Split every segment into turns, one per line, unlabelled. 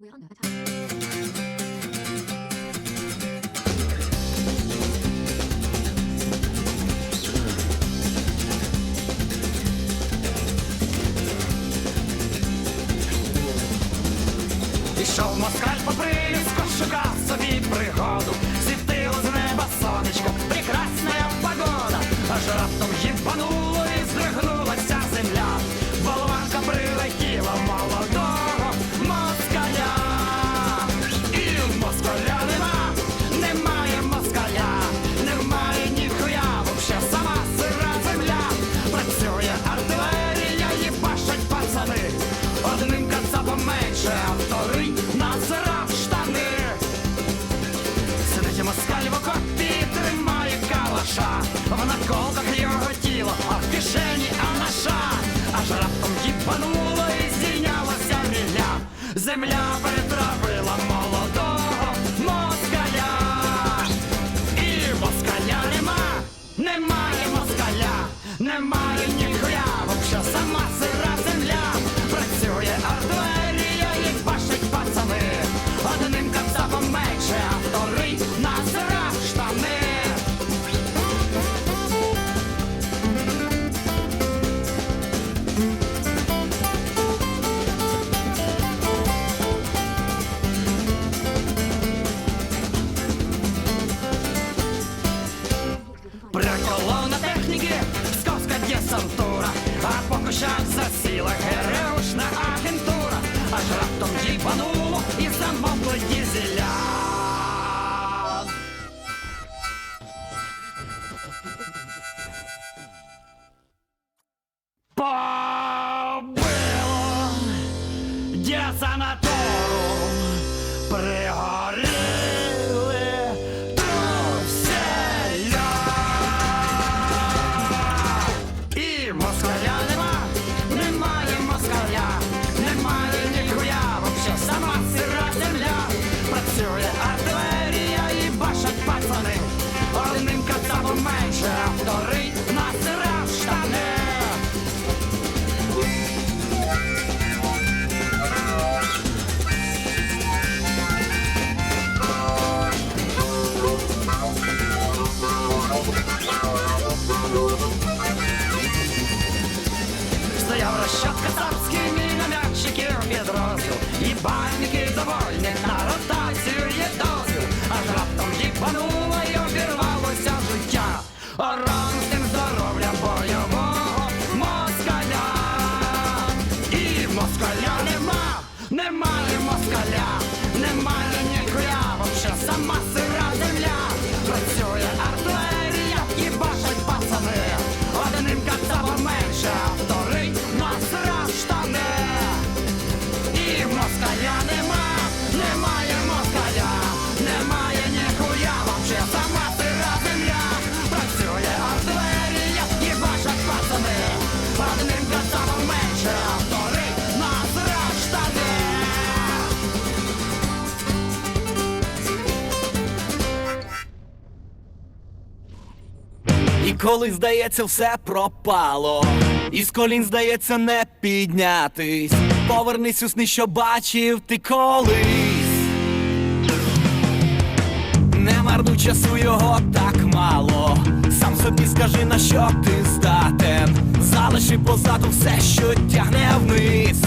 We're under attack.
Пішов москаль по приліску, шукав собі пригоду. Світило з неба сонечко, прекрасна погода. Аж раптом їбануло засіла гереушна агентура, аж раптом діпануло і замовкли дізеля. Побило підрозділ І бальники І
коли здається, все пропало, і з колін здається не піднятись. Повернись у сни, що бачив ти колись. Не марнуй часу його так мало. Сам собі скажи, на що ти здатен. Залиши позаду все, що тягне вниз.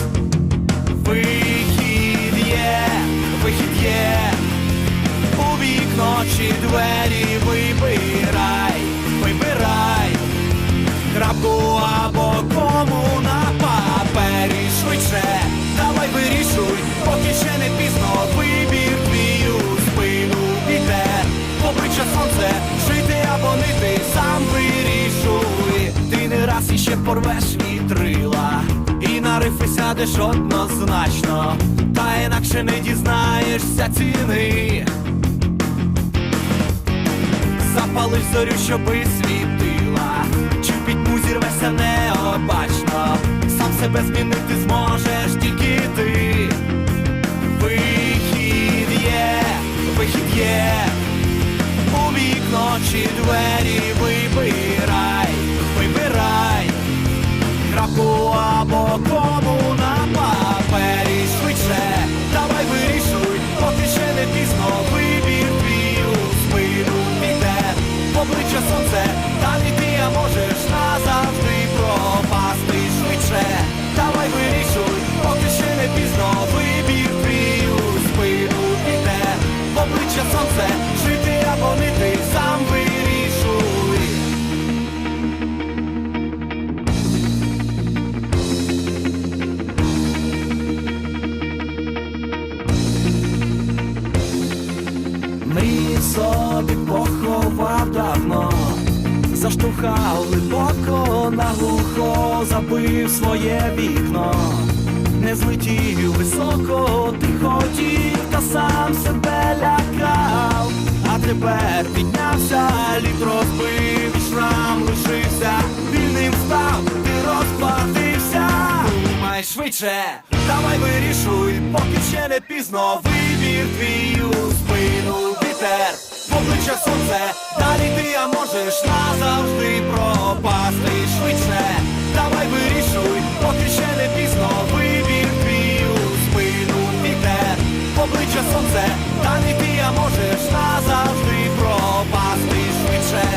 Вихід є, вихід є. У вікно чи двері порвеш вітрила, і на рифи сядеш однозначно, та інакше не дізнаєшся ціни. Запалиш зорю, щоби світила, чи в пітьму зірвешся необачно, сам себе змінити зможеш тільки ти. Вихід є, вихід є, у вікно чи двері вибирай, boca a boca. Собі поховав давно, заштовхав глибоко наглухо, забив своє вікно, не злетів високо, ти хотів, та сам себе лякав, а тепер піднявся, лід розбив, шрам лишився, вільним став, ти розплатився. Думай швидше, давай вирішуй, поки ще не пізно. Вибір твій вітер, в обличчя сонце, далі ти а можеш назавжди пропасти швидше, давай вирішуй, поки ще не пізно вибір твій у спину вітер, в обличчя сонце, далі ти а можеш назавжди пропасти швидше,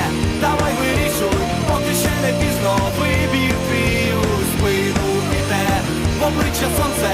давай вирішуй, поки ще не пізно вибір твій у спину вітер, в обличчя сонце,